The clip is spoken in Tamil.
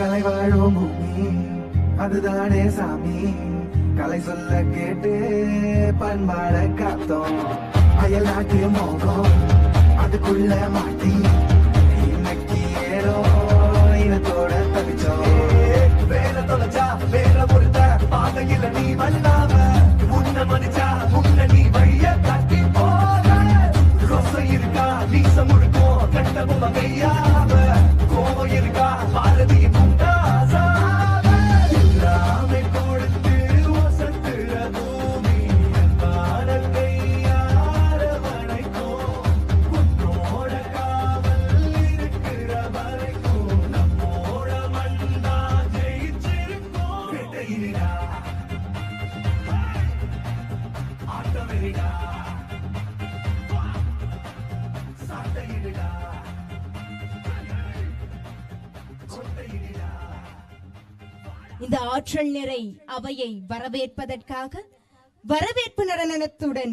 கலை வாழும் பூமி. அதுதானே சாமி. கலை சொல்ல கேட்டு பண்பாட காத்தோம். அயலாட்டு மோகம் அதுக்குள்ள மாட்டி. இன்னைக்கு ஏறோ இனத்தோட தவிச்சோம். வேலை தொலைச்சா வேலை பொறுத்த பாதையில நீ வல்லாம முன்ன மதிச்சா முன்ன நீ வழிய கட்டி போற ரொசை இருக்கா நீசம் முழுக்கும் கட்ட பொம்மையா இருடா இந்த ஆற்றல் நிறை அவையை வரவேற்பதற்காக வரவேற்பு நடனத்துடன்